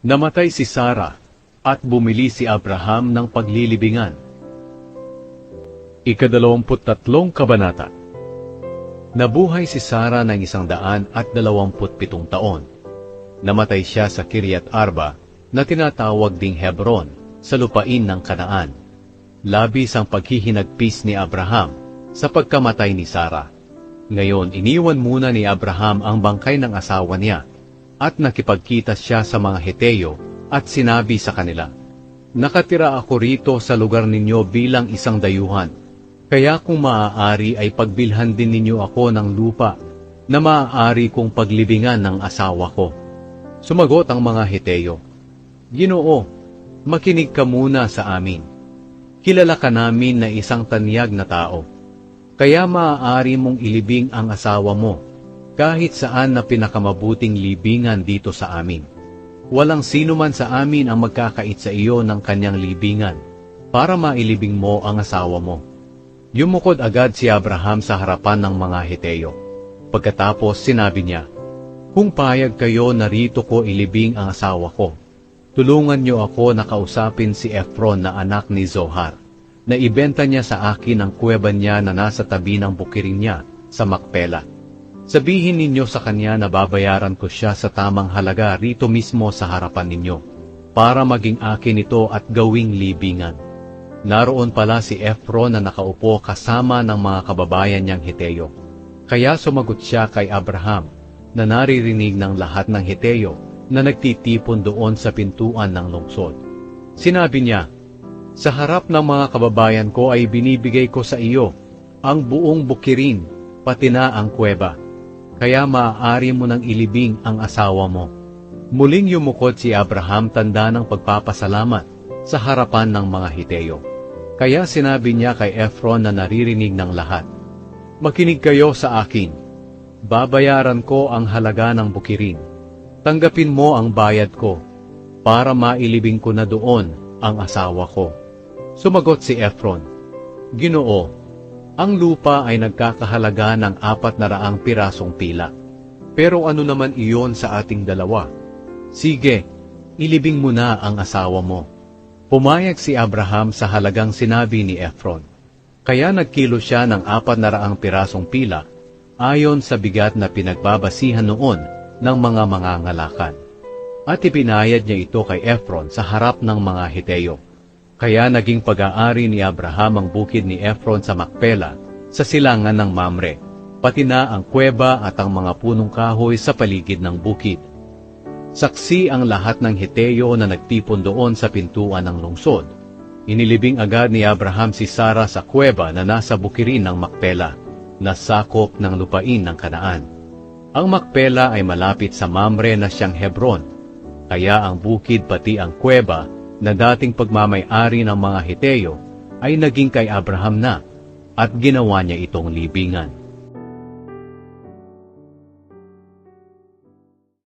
Namatay si Sarah at bumili si Abraham ng paglilibingan. Ikadalawamput tatlong kabanata Nabuhay si Sarah ng isang daan at dalawamput taon. Namatay siya sa Kiryat Arba na tinatawag ding Hebron sa lupain ng Kanaan. Labis ang paghihinagpis ni Abraham sa pagkamatay ni Sarah. Ngayon, iniwan muna ni Abraham ang bangkay ng asawa niya at nakipagkita siya sa mga Heteo at sinabi sa kanila, Nakatira ako rito sa lugar ninyo bilang isang dayuhan. Kaya kung maaari ay pagbilhan din ninyo ako ng lupa na maaari kong paglibingan ng asawa ko. Sumagot ang mga Heteo, Ginoo, makinig ka muna sa amin. Kilala ka namin na isang tanyag na tao. Kaya maaari mong ilibing ang asawa mo kahit saan na pinakamabuting libingan dito sa amin. Walang sino man sa amin ang magkakait sa iyo ng kanyang libingan para mailibing mo ang asawa mo. Yumukod agad si Abraham sa harapan ng mga Heteo. Pagkatapos sinabi niya, Kung payag kayo narito ko ilibing ang asawa ko, tulungan niyo ako na kausapin si Efron na anak ni Zohar, na ibenta niya sa akin ang kuweba niya na nasa tabi ng bukirin niya sa Makpela. Sabihin ninyo sa kanya na babayaran ko siya sa tamang halaga rito mismo sa harapan ninyo, para maging akin ito at gawing libingan. Naroon pala si Efron na nakaupo kasama ng mga kababayan niyang Hiteo. Kaya sumagot siya kay Abraham na naririnig ng lahat ng Hiteo na nagtitipon doon sa pintuan ng lungsod. Sinabi niya, Sa harap ng mga kababayan ko ay binibigay ko sa iyo ang buong bukirin, pati na ang kuweba. Kaya maaari mo nang ilibing ang asawa mo. Muling yumukod si Abraham tanda ng pagpapasalamat sa harapan ng mga Hiteo. Kaya sinabi niya kay Efron na naririnig ng lahat, Makinig kayo sa akin. Babayaran ko ang halaga ng bukirin. Tanggapin mo ang bayad ko para mailibing ko na doon ang asawa ko. Sumagot si Efron, Ginoo, ang lupa ay nagkakahalaga ng apat na raang pirasong pila. Pero ano naman iyon sa ating dalawa? Sige, ilibing mo na ang asawa mo. Pumayag si Abraham sa halagang sinabi ni Efron. Kaya nagkilo siya ng apat na raang pirasong pila ayon sa bigat na pinagbabasihan noon ng mga mangangalakan. At ipinayad niya ito kay Efron sa harap ng mga Hiteo. Kaya naging pag-aari ni Abraham ang bukid ni Efron sa Makpela, sa silangan ng Mamre, pati na ang kuweba at ang mga punong kahoy sa paligid ng bukid. Saksi ang lahat ng Hiteo na nagtipon doon sa pintuan ng lungsod. Inilibing agad ni Abraham si Sarah sa kuweba na nasa bukirin ng Makpela, na sakop ng lupain ng Kanaan. Ang Makpela ay malapit sa Mamre na siyang Hebron, kaya ang bukid pati ang kuweba na dating pagmamay-ari ng mga Hiteo ay naging kay Abraham na at ginawa niya itong libingan.